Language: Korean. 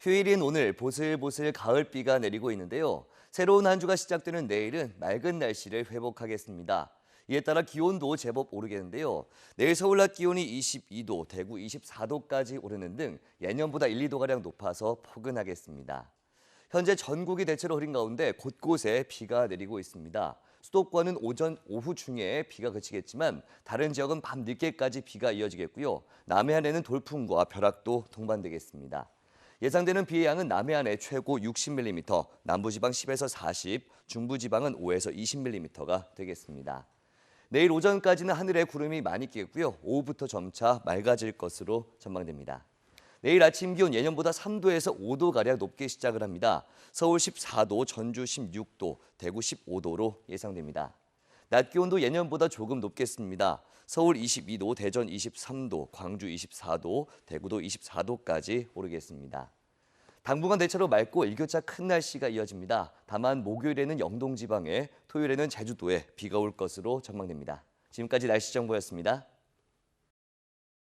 휴일인 오늘 보슬보슬 가을비가 내리고 있는데요. 새로운 한 주가 시작되는 내일은 맑은 날씨를 회복하겠습니다. 이에 따라 기온도 제법 오르겠는데요. 내일 서울 낮 기온이 22도, 대구 24도까지 오르는 등 예년보다 1, 2도가량 높아서 포근하겠습니다. 현재 전국이 대체로 흐린 가운데 곳곳에 비가 내리고 있습니다. 수도권은 오전, 오후 중에 비가 그치겠지만 다른 지역은 밤 늦게까지 비가 이어지겠고요. 남해안에는 돌풍과 벼락도 동반되겠습니다. 예상되는 비의 양은 남해안에 최고 60mm, 남부지방 10에서 40, 중부지방은 5에서 20mm가 되겠습니다. 내일 오전까지는 하늘에 구름이 많이 끼겠고요. 오후부터 점차 맑아질 것으로 전망됩니다. 내일 아침 기온 예년보다 3도에서 5도 가량 높게 시작을 합니다. 서울 14도, 전주 16도, 대구 15도로 예상됩니다. 낮 기온도 예년보다 조금 높겠습니다. 서울 22도, 대전 23도, 광주 24도, 대구도 24도까지 오르겠습니다. 당분간 대체로 맑고 일교차 큰 날씨가 이어집니다. 다만 목요일에는 영동 지방에, 토요일에는 제주도에 비가 올 것으로 전망됩니다. 지금까지 날씨 정보였습니다.